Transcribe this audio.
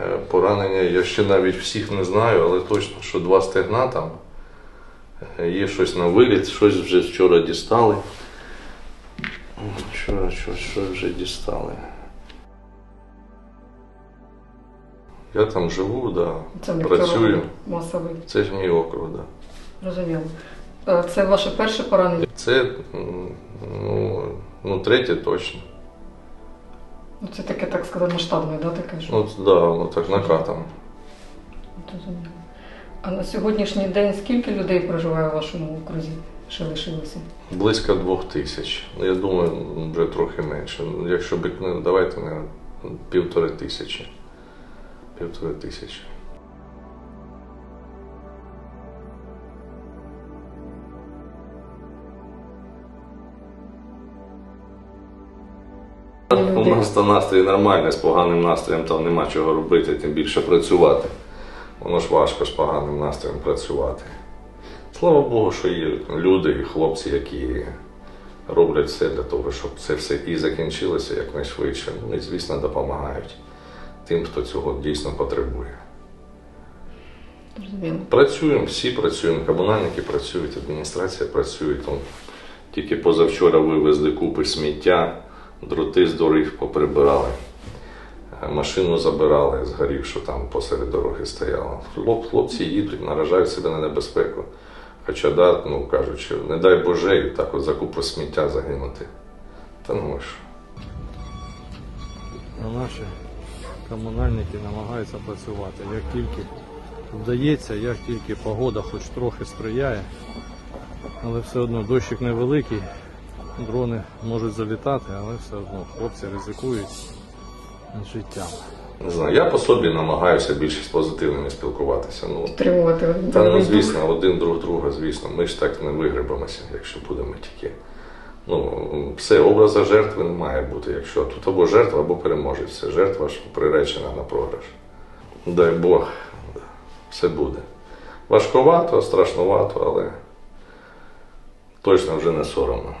Е, Поранення я ще навіть всіх не знаю, але точно, що два стегна там. Е, Є щось на виліт, щось вже вчора дістали. Вчора щось, щось вже дістали. Я там живу, да. Це працюю. масовий. Це ж мій округ, да. Розуміло. Е, Це ваше перше поранення. Це ну, ну, третє точно. Ну, Це таке, так сказати, масштабне, да, таке ж? Ну, да, воно так накатано. Розуміло. А на сьогоднішній день скільки людей проживає в вашому окрузі? Ще лишилося? Близько двох тисяч. Ну, я думаю, вже трохи менше. Якщо б давайте не півтори тисячі. Півтори тисячі. У нас то настрій нормальний, з поганим настроєм там нема чого робити, тим більше працювати. Воно ж важко з поганим настроєм працювати. Слава Богу, що є люди і хлопці, які роблять все для того, щоб це все і закінчилося якнайшвидше. Ну і, звісно, допомагають тим, хто цього дійсно потребує. Розуміло. Працюємо, всі працюємо, комунальники працюють, адміністрація працює. Там тільки позавчора вивезли купи сміття, дроти з доріг поприбирали. Е, Машину забирали, згорів, що там посеред дороги стояло. Хлоп- Хлопці їдуть, наражають себе на небезпеку. Хоча, да, ну кажучи, не дай Боже, і так от за купу сміття загинути. Та ну що. А наші комунальники намагаються працювати. Як тільки вдається, як тільки погода хоч трохи сприяє, але все одно дощик невеликий, дрони можуть залітати, але все одно хлопці ризикують життям. Не знаю, я по собі намагаюся більше з позитивними спілкуватися. Ну, Підтримувати Та ну звісно, один друг друга, звісно. Ми ж так не вигребемося, якщо будемо тільки. Ну, все, образа жертви не має бути. Якщо тут або жертва, або переможець. Все, жертва ж приречена на програш. Дай Бог, все буде. Важковато, страшнувато, але точно вже не соромно.